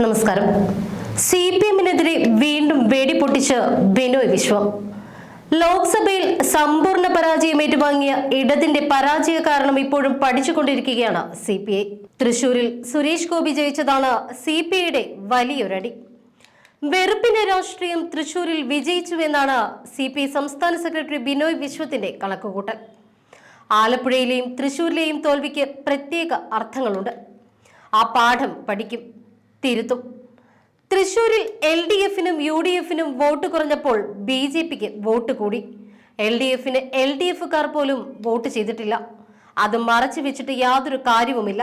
നമസ്കാരം. C P എമ്മിനെതിരെ വീണ്ടും വെടിപൊട്ടിച്ച് ബിനോയ് വിശ്വം. ലോക്സഭയിൽ സമ്പൂർണ പരാജയം ഏറ്റുവാങ്ങിയ ഇടതിന്റെ പരാജയ കാരണം ഇപ്പോഴും പഠിച്ചുകൊണ്ടിരിക്കുകയാണ് സി പി ഐ. തൃശൂരിൽ സുരേഷ് ഗോപി ജയിച്ചതാണ് സി പി ഐയുടെ വലിയൊരടി. വെറുപ്പിന്റെ രാഷ്ട്രീയം തൃശൂരിൽ വിജയിച്ചുവെന്നാണ് സി പി ഐ സംസ്ഥാന സെക്രട്ടറി ബിനോയ് വിശ്വത്തിന്റെ കണക്കുകൂട്ടൽ. ആലപ്പുഴയിലെയും തൃശൂരിലെയും തോൽവിക്ക് പ്രത്യേക അർത്ഥങ്ങളുണ്ട്. ആ പാഠം പഠിക്കും. തിരുത്തും. തൃശൂരിൽ എൽ ഡി എഫിനും യു ഡി എഫിനും വോട്ട് കുറഞ്ഞപ്പോൾ ബി ജെ പിക്ക് വോട്ട് കൂടി. എൽ ഡി എഫിന് എൽ ഡി എഫുകാർ പോലും വോട്ട് ചെയ്തിട്ടില്ല. അത് മറച്ചു വെച്ചിട്ട് യാതൊരു കാര്യവുമില്ല.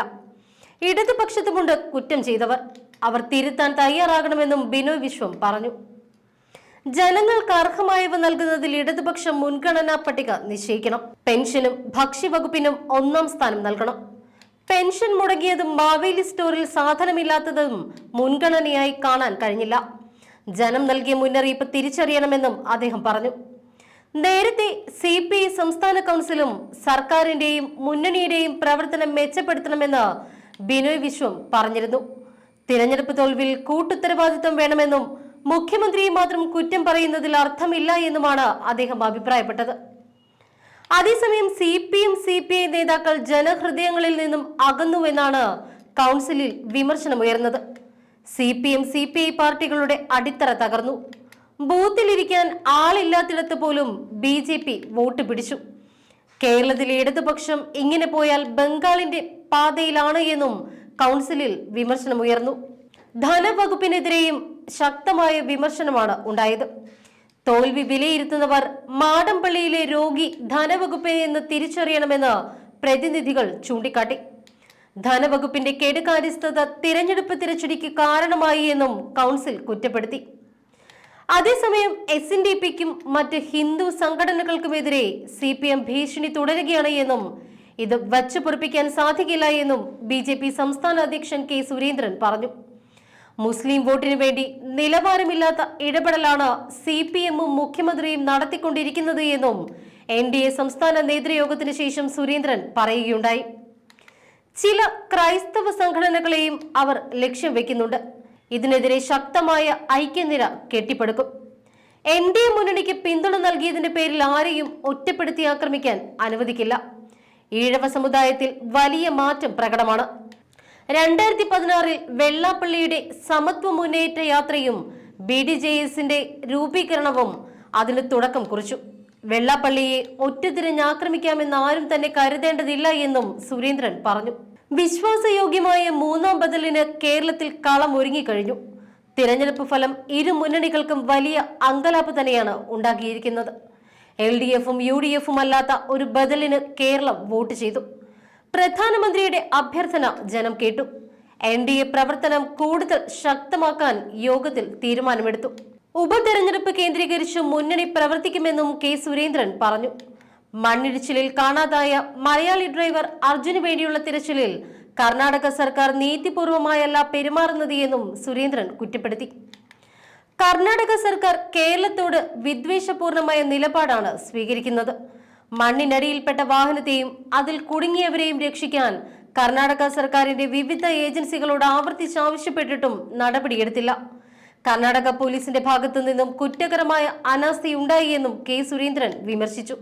ഇടതുപക്ഷത്തുമുണ്ട് കുറ്റം ചെയ്തവർ. അവർ തിരുത്താൻ തയ്യാറാകണമെന്നും ബിനോയ് വിശ്വം പറഞ്ഞു. ജനങ്ങൾക്ക് അർഹമായവ നൽകുന്നതിൽ ഇടതുപക്ഷം മുൻഗണനാ പട്ടിക നിശ്ചയിക്കണം. പെൻഷനും ഭക്ഷ്യവകുപ്പിനും ഒന്നാം സ്ഥാനം നൽകണം. പെൻഷൻ മുടങ്ങിയതും മാവേലി സ്റ്റോറിൽ സാധനമില്ലാത്തതും മുൻഗണനയായി കാണാൻ കഴിഞ്ഞില്ല. ജനം നൽകിയ മുന്നറിയിപ്പ് തിരിച്ചറിയണമെന്നും അദ്ദേഹം പറഞ്ഞു. നേരത്തെ സി പി ഐ സംസ്ഥാന കൗൺസിലും സർക്കാരിന്റെയും മുന്നണിയുടെയും പ്രവർത്തനം മെച്ചപ്പെടുത്തണമെന്ന് ബിനോയ് വിശ്വം പറഞ്ഞിരുന്നു. തിരഞ്ഞെടുപ്പ് തോൽവിൽ കൂട്ടുത്തരവാദിത്വം വേണമെന്നും മുഖ്യമന്ത്രിയെ മാത്രം കുറ്റം പറയുന്നതിൽ അർത്ഥമില്ല എന്നുമാണ് അദ്ദേഹം അഭിപ്രായപ്പെട്ടത്. അതേസമയം C P M C P I നേതാക്കൾ ജനഹൃദയങ്ങളിൽ നിന്നും അകന്നുവെന്നാണ് കൗൺസിലിൽ വിമർശനമുയർന്നത്. C P M C P I പാർട്ടികളുടെ അടിത്തറ തകർന്നു. ബൂത്തിലിരിക്കാൻ ആളില്ലാത്തിടത്ത് പോലും ബി ജെ പി വോട്ട് പിടിച്ചു. കേരളത്തിലെ ഇടതുപക്ഷം ഇങ്ങനെ പോയാൽ ബംഗാളിന്റെ പാതയിലാണ് എന്നും കൗൺസിലിൽ വിമർശനമുയർന്നു. ധനവകുപ്പിനെതിരെയും ശക്തമായ വിമർശനമാണ് ഉണ്ടായത്. തോൽവി വിലയിരുത്തുന്നവർ മാടമ്പള്ളിയിലെ രോഗി ധനവകുപ്പിൽ നിന്ന് തിരിച്ചറിയണമെന്ന് പ്രതിനിധികൾ ചൂണ്ടിക്കാട്ടി. ധനവകുപ്പിന്റെ കെടുകാര്യസ്ഥത തിരഞ്ഞെടുപ്പ് തിരച്ചടിക്ക് കാരണമായി എന്നും കൗൺസിൽ കുറ്റപ്പെടുത്തി. അതേസമയം എസ് എൻ ഡി പിക്കും മറ്റ് ഹിന്ദു സംഘടനകൾക്കുമെതിരെ സി പി എം ഭീഷണി തുടരുകയാണ് എന്നും ഇത് വച്ചു പൊറിപ്പിക്കാൻ സാധിക്കില്ല എന്നും ബി ജെ പി സംസ്ഥാന അധ്യക്ഷൻ കെ സുരേന്ദ്രൻ പറഞ്ഞു. മുസ്ലിം വോട്ടിനു വേണ്ടി നിലവാരമില്ലാത്ത ഇടപെടലാണ് സി പി എമ്മും മുഖ്യമന്ത്രിയും നടത്തിക്കൊണ്ടിരിക്കുന്നത് എന്നും എൻ ഡി എ സംസ്ഥാന നേതൃയോഗത്തിന് ശേഷം സുരേന്ദ്രൻ പറയുകയുണ്ടായി. ചില ക്രൈസ്തവ സംഘടനകളെയും അവർ ലക്ഷ്യം വെക്കുന്നുണ്ട്. ഇതിനെതിരെ ശക്തമായ ഐക്യനിര കെട്ടിപ്പടുക്കും. എൻ ഡി എ മുന്നണിക്ക് പിന്തുണ നൽകിയതിന്റെ പേരിൽ ആരെയും ഒറ്റപ്പെടുത്തി ആക്രമിക്കാൻ അനുവദിക്കില്ല. ഈഴവ സമുദായത്തിൽ വലിയ മാറ്റം പ്രകടമാണ്. രണ്ടായിരത്തി പതിനാറിൽ വെള്ളാപ്പള്ളിയുടെ സമത്വ മുന്നേറ്റ യാത്രയും ബി ഡി ജെ എസിന്റെ രൂപീകരണവും അതിന് തുടക്കം കുറിച്ചു. വെള്ളാപ്പള്ളിയെ ഒറ്റതിരിഞ്ഞാക്രമിക്കാമെന്ന് ആരും തന്നെ കരുതേണ്ടതില്ല എന്നും സുരേന്ദ്രൻ പറഞ്ഞു. വിശ്വാസയോഗ്യമായ മൂന്നാം ബദലിന് കേരളത്തിൽ കളം ഒരുങ്ങിക്കഴിഞ്ഞു. തിരഞ്ഞെടുപ്പ് ഫലം ഇരു മുന്നണികൾക്കും വലിയ അങ്കലാപ്പ് തന്നെയാണ് ഉണ്ടാക്കിയിരിക്കുന്നത്. എൽ ഡി എഫും യു ഡി എഫും അല്ലാത്ത ഒരു ബദലിന് കേരളം വോട്ട് ചെയ്തു. പ്രധാനമന്ത്രിയുടെ അഭ്യർത്ഥന ജനം കേട്ടു. എൻ ഡി എ പ്രവർത്തനം കൂടുതൽ ശക്തമാക്കാൻ യോഗത്തിൽ തീരുമാനമെടുത്തു. ഉപതെരഞ്ഞെടുപ്പ് കേന്ദ്രീകരിച്ച് മുന്നണി പ്രവർത്തിക്കുമെന്നും കെ സുരേന്ദ്രൻ പറഞ്ഞു. മണ്ണിടിച്ചിലിൽ കാണാതായ മലയാളി ഡ്രൈവർ അർജുന് വേണ്ടിയുള്ള തിരച്ചിലിൽ കർണാടക സർക്കാർ നീതിപൂർവമായല്ല പെരുമാറുന്നത് എന്നും സുരേന്ദ്രൻ കുറ്റപ്പെടുത്തി. കർണാടക സർക്കാർ കേരളത്തോട് വിദ്വേഷപൂർണമായ നിലപാടാണ് സ്വീകരിക്കുന്നത്. മണ്ണിനടിയിൽപ്പെട്ട വാഹനത്തെയും അതിൽ കുടുങ്ങിയവരെയും രക്ഷിക്കാൻ കർണാടക സർക്കാരിന്റെ വിവിധ ഏജൻസികളോട് ആവർത്തിച്ച് ആവശ്യപ്പെട്ടിട്ടും നടപടിയെടുത്തില്ല. കർണാടക പോലീസിന്റെ ഭാഗത്തു നിന്നും കുറ്റകരമായ അനാസ്ഥയുണ്ടായി എന്നും കെ സുരേന്ദ്രൻ വിമർശിച്ചു.